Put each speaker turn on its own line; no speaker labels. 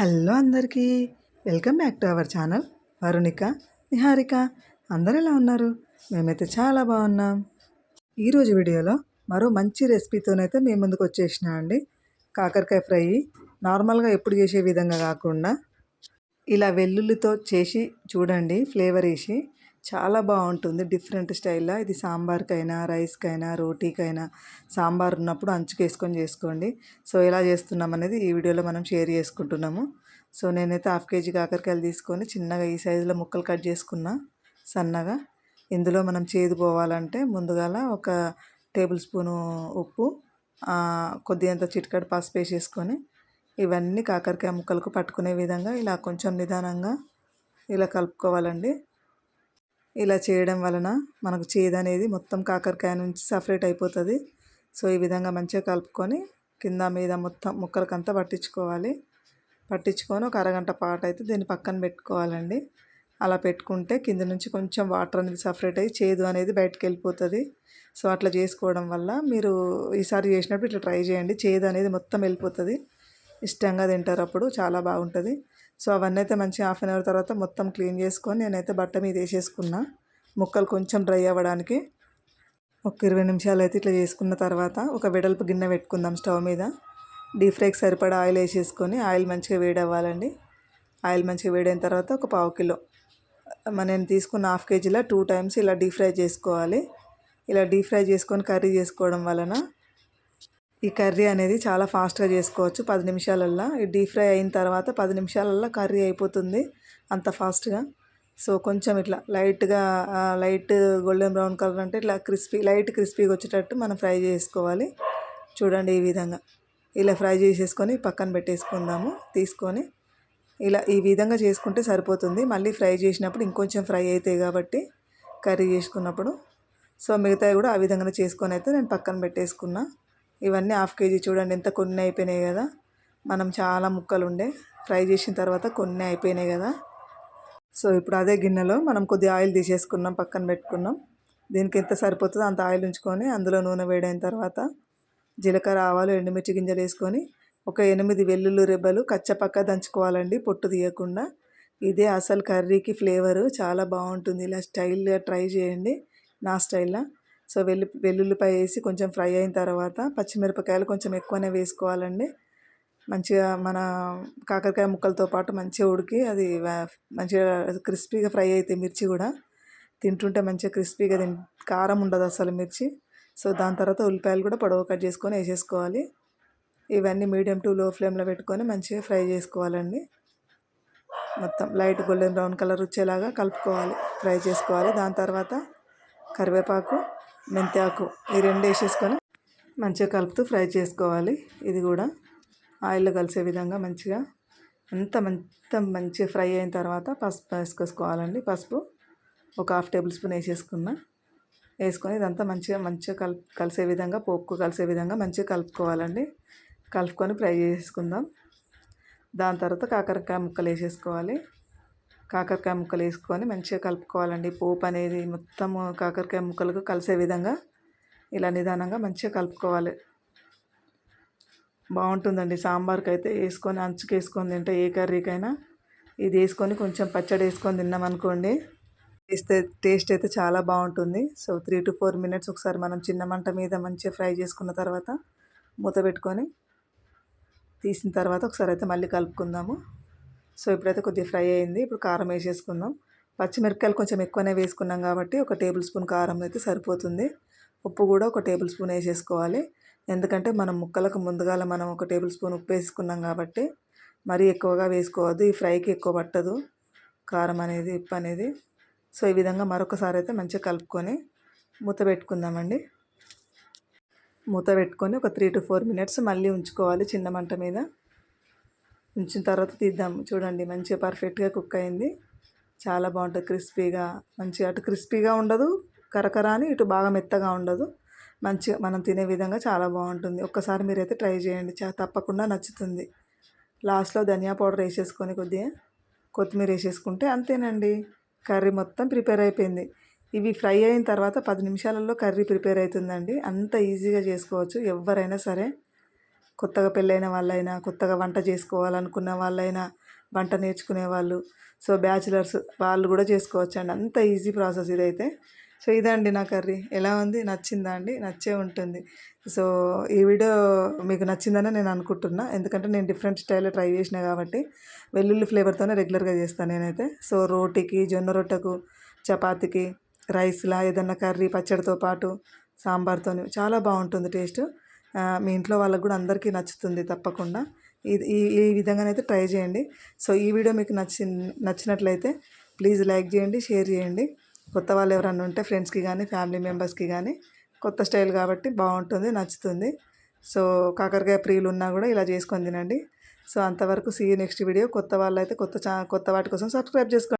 Hello అందరికీ welcome back to our channel. Varunika Niharika అందరు ఎలా ఉన్నారు? మేమైతే చాలా బాగున్నాం. ఈరోజు వీడియోలో మరో మంచి రెసిపీతోనైతే మీ ముందుకు వచ్చేసినా అండి. కాకరకాయ ఫ్రై నార్మల్గా ఎప్పుడు చేసే విధంగా కాకుండా ఇలా వెల్లుల్లితో చేసి చూడండి ఫ్లేవర్ వేసి చాలా బాగుంటుంది. డిఫరెంట్ స్టైల్లో. ఇది సాంబార్కైనా రైస్కైనా రోటీకైనా సాంబార్ ఉన్నప్పుడు అంచుకేసుకొని చేసుకోండి. సో ఎలా చేస్తున్నాం అనేది ఈ వీడియోలో మనం షేర్ చేసుకుంటున్నాము. సో నేనైతే హాఫ్ కేజీ కాకరకాయలు తీసుకొని చిన్నగా ఈ సైజులో ముక్కలు కట్ చేసుకున్నా సన్నగా. ఇందులో మనం చేదు పోవాలంటే ముందుగాల ఒక టేబుల్ స్పూను ఉప్పు కొద్దిగంత చిటికడ పసుపు వేసేసుకొని ఇవన్నీ కాకరకాయ ముక్కలకు పట్టుకునే విధంగా ఇలా కొంచెం నిదానంగా ఇలా కలుపుకోవాలండి. ఇలా చేయడం వలన మనకు చేదు అనేది మొత్తం కాకరకాయ నుంచి సపరేట్ అయిపోతుంది. సో ఈ విధంగా మంచిగా కలుపుకొని కింద మీద మొత్తం ముక్కలకంతా పట్టించుకోవాలి. పట్టించుకొని ఒక అరగంట పాటు అయితే దీన్ని పక్కన పెట్టుకోవాలండి. అలా పెట్టుకుంటే కింద నుంచి కొంచెం వాటర్ అనేది సపరేట్ అయ్యి చేదు అనేది బయటకు వెళ్ళిపోతుంది. సో అట్లా చేసుకోవడం వల్ల మీరు ఈసారి చేసినప్పుడు ఇట్లా ట్రై చేయండి. చేదు అనేది మొత్తం వెళ్ళిపోతుంది. ఇష్టంగా తింటారు అప్పుడు చాలా బాగుంటుంది. సో అవన్నీ అయితే మంచిగా హాఫ్ అన్ అవర్ తర్వాత మొత్తం క్లీన్ చేసుకొని నేనైతే బట్ట మీద వేసేసుకున్నా. ముక్కలు కొంచెం డ్రై అవ్వడానికి ఒక ఇరవై నిమిషాలు అయితే ఇట్లా చేసుకున్న తర్వాత ఒక వెడల్పు గిన్నె పెట్టుకుందాం స్టవ్ మీద. డీప్ ఫ్రైకి సరిపడా ఆయిల్ వేసేసుకొని ఆయిల్ మంచిగా వేడి అవ్వాలండి ఆయిల్ మంచిగా వేడైన తర్వాత ఒక పావు కిలో. నేను తీసుకున్న హాఫ్ కేజీలో టూ టైమ్స్ ఇలా డీప్ ఫ్రై చేసుకోవాలి. ఇలా డీప్ ఫ్రై చేసుకొని కర్రీ చేసుకోవడం వలన ఈ కర్రీ అనేది చాలా ఫాస్ట్గా చేసుకోవచ్చు. పది నిమిషాలల్లో. ఈ డీప్ ఫ్రై అయిన తర్వాత పది నిమిషాలల్లో కర్రీ అయిపోతుంది. అంత ఫాస్ట్గా. సో కొంచెం ఇట్లా లైట్గా లైట్ గోల్డెన్ బ్రౌన్ కలర్ అంటే ఇట్లా క్రిస్పీ లైట్ క్రిస్పీగా వచ్చేటట్టు మనం ఫ్రై చేసుకోవాలి. చూడండి ఈ విధంగా. ఇలా ఫ్రై చేసేసుకొని పక్కన పెట్టేసుకుందాము. తీసుకొని ఇలా ఈ విధంగా చేసుకుంటే సరిపోతుంది. మళ్ళీ ఫ్రై చేసినప్పుడు ఇంకొంచెం ఫ్రై అవుతాయి కాబట్టి కర్రీ చేసుకున్నప్పుడు. సో మిగతాయి కూడా ఆ విధంగానే చేసుకొని అయితే నేను పక్కన పెట్టేసుకున్నా. ఇవన్నీ హాఫ్ కేజీ చూడండి ఎంత కొన్ని అయిపోయినాయి కదా. మనం చాలా ముక్కలు ఉండే. ఫ్రై చేసిన తర్వాత కొన్ని అయిపోయినాయి కదా. సో ఇప్పుడు అదే గిన్నెలో మనం కొద్దిగా ఆయిల్ తీసేసుకున్నాం పక్కన పెట్టుకున్నాం. దీనికి ఎంత సరిపోతుందో అంత ఆయిల్ ఉంచుకొని అందులో నూనె వేడైన తర్వాత జీలకర్ర ఆవాలు ఎండుమిర్చి గింజలు వేసుకొని ఒక ఎనిమిది వెల్లుల్లి రెబ్బలు కచ్చపక్క దంచుకోవాలండి పొట్టు తీయకుండా. ఇదే అసలు కర్రీకి ఫ్లేవరు. చాలా బాగుంటుంది. ఇలా స్టైల్గా ట్రై చేయండి. నా స్టైల్లో. సో వెల్లు వెల్లుల్లిపాయ వేసి కొంచెం ఫ్రై అయిన తర్వాత పచ్చిమిరపకాయలు కొంచెం ఎక్కువనే వేసుకోవాలండి. మంచిగా మన కాకరకాయ ముక్కలతో పాటు మంచిగా ఉడికి అది మంచిగా క్రిస్పీగా ఫ్రై అయితే మిర్చి కూడా తింటుంటే మంచిగా క్రిస్పీగా తిన్ కారం ఉండదు అసలు మిర్చి. సో దాని తర్వాత ఉల్లిపాయలు కూడా పొడవు కట్ చేసుకొని వేసేసుకోవాలి. ఇవన్నీ మీడియం టు లో ఫ్లేమ్లో పెట్టుకొని మంచిగా ఫ్రై చేసుకోవాలండి. మొత్తం లైట్ గోల్డెన్ బ్రౌన్ కలర్ వచ్చేలాగా కలుపుకోవాలి ఫ్రై చేసుకోవాలి. దాని తర్వాత కరివేపాకు మెంతాకు ఈ రెండు వేసేసుకొని మంచిగా కలుపుతూ ఫ్రై చేసుకోవాలి. ఇది కూడా ఆయిల్లో కలిసే విధంగా మంచిగా అంత మంత మంచిగా ఫ్రై అయిన తర్వాత పసుపు వేసుకోవాలండి పసుపు ఒక హాఫ్ టేబుల్ స్పూన్ వేసేసుకున్నా. వేసుకొని ఇదంతా మంచిగా మంచిగా కల్ కలిసే విధంగా పోపుకు కలిసే విధంగా మంచిగా కలుపుకోవాలండి. కలుపుకొని ఫ్రై చేసుకుందాం. దాని తర్వాత కాకరకాయ ముక్కలు వేసేసుకోవాలి. కాకరకాయ ముక్కలు వేసుకొని మంచిగా కలుపుకోవాలండి. పోపు అనేది మొత్తం కాకరకాయ ముక్కలకు కలిసే విధంగా ఇలా నిదానంగా మంచిగా కలుపుకోవాలి. బాగుంటుందండి. సాంబార్కి అయితే వేసుకొని అంచుకు వేసుకొని తింటే ఏ కర్రీకైనా ఇది వేసుకొని కొంచెం పచ్చడి వేసుకొని తిన్నామనుకోండి వేస్తే టేస్ట్ అయితే చాలా బాగుంటుంది. So three to four minutes ఒకసారి మనం చిన్న మంట మీద మంచిగా ఫ్రై చేసుకున్న తర్వాత మూత పెట్టుకొని తీసిన తర్వాత ఒకసారి అయితే మళ్ళీ కలుపుకుందాము. సో ఇప్పుడైతే కొద్దిగా ఫ్రై అయింది. ఇప్పుడు కారం వేసేసుకుందాం. పచ్చిమిరపకాయలు కొంచెం ఎక్కువనే వేసుకున్నాం కాబట్టి ఒక టేబుల్ స్పూన్ కారం అయితే సరిపోతుంది. ఉప్పు కూడా ఒక టేబుల్ స్పూన్ వేసేసుకోవాలి. ఎందుకంటే మనం ముక్కలకు ముందుగాల మనం ఒక టేబుల్ స్పూన్ ఉప్పు వేసుకున్నాం కాబట్టి మరీ ఎక్కువగా వేసుకోవద్దు. ఈ ఫ్రైకి ఎక్కువ పట్టదు. కారం అనేది ఉప్పు అనేది. సో ఈ విధంగా మరొకసారి అయితే మంచిగా కలుపుకొని మూత పెట్టుకుందామండి. మూత పెట్టుకొని ఒక త్రీ టు ఫోర్ మినిట్స్ మళ్ళీ ఉంచుకోవాలి చిన్న మంట మీద. ఉంచిన తర్వాత తీద్దాం. చూడండి మంచిగా పర్ఫెక్ట్గా కుక్ అయింది. చాలా బాగుంటుంది క్రిస్పీగా మంచిగా అటు క్రిస్పీగా ఉండదు కరకర అని ఇటు బాగా మెత్తగా ఉండదు. మంచిగా మనం తినే విధంగా చాలా బాగుంటుంది. ఒక్కసారి మీరైతే ట్రై చేయండి. చా తప్పకుండా నచ్చుతుంది. లాస్ట్లో ధనియా పౌడర్ వేసేసుకొని కొద్దిగా కొత్తిమీర వేసేసుకుంటే అంతేనండి. కర్రీ మొత్తం ప్రిపేర్ అయిపోయింది. ఇవి ఫ్రై అయిన తర్వాత పది నిమిషాలలో కర్రీ ప్రిపేర్ అవుతుందండి. అంత ఈజీగా చేసుకోవచ్చు. ఎవరైనా సరే కొత్తగా పెళ్ళైన వాళ్ళైనా కొత్తగా వంట చేసుకోవాలనుకున్న వాళ్ళైనా వంట నేర్చుకునే వాళ్ళు. సో బ్యాచిలర్స్ వాళ్ళు కూడా చేసుకోవచ్చు అండి అంత ఈజీ ప్రాసెస్ ఇదైతే. సో ఇదండి నా కర్రీ. ఎలా ఉంది? నచ్చిందా అండి? నచ్చే ఉంటుంది. సో ఈ వీడియో మీకు నచ్చిందని నేను అనుకుంటున్నా. ఎందుకంటే నేను డిఫరెంట్ స్టైల్లో ట్రై చేసిన కాబట్టి వెల్లుల్లి ఫ్లేవర్తోనే రెగ్యులర్గా చేస్తాను నేనైతే. సో రోటీకి జొన్న రొట్టెకు చపాతీకి రైస్లా ఏదన్నా కర్రీ పచ్చడితో పాటు సాంబార్తో చాలా బాగుంటుంది టేస్ట్. మీ ఇంట్లో వాళ్ళకు కూడా అందరికీ నచ్చుతుంది తప్పకుండా. ఇది ఈ ఈ విధంగానైతే ట్రై చేయండి. సో ఈ వీడియో మీకు నచ్చి నచ్చినట్లయితే ప్లీజ్ లైక్ చేయండి షేర్ చేయండి. కొత్త వాళ్ళు ఎవరన్నా ఉంటే ఫ్రెండ్స్కి కానీ ఫ్యామిలీ మెంబర్స్కి కానీ కొత్త స్టైల్ కాబట్టి బాగుంటుంది నచ్చుతుంది. సో కాకరకాయ ప్రియులు ఉన్నా కూడా ఇలా చేసుకొని తినండి. సో అంతవరకు సీ నెక్స్ట్ వీడియో. కొత్త వాళ్ళు అయితే కొత్త కొత్త వాటి కోసం సబ్స్క్రైబ్ చేసుకోండి.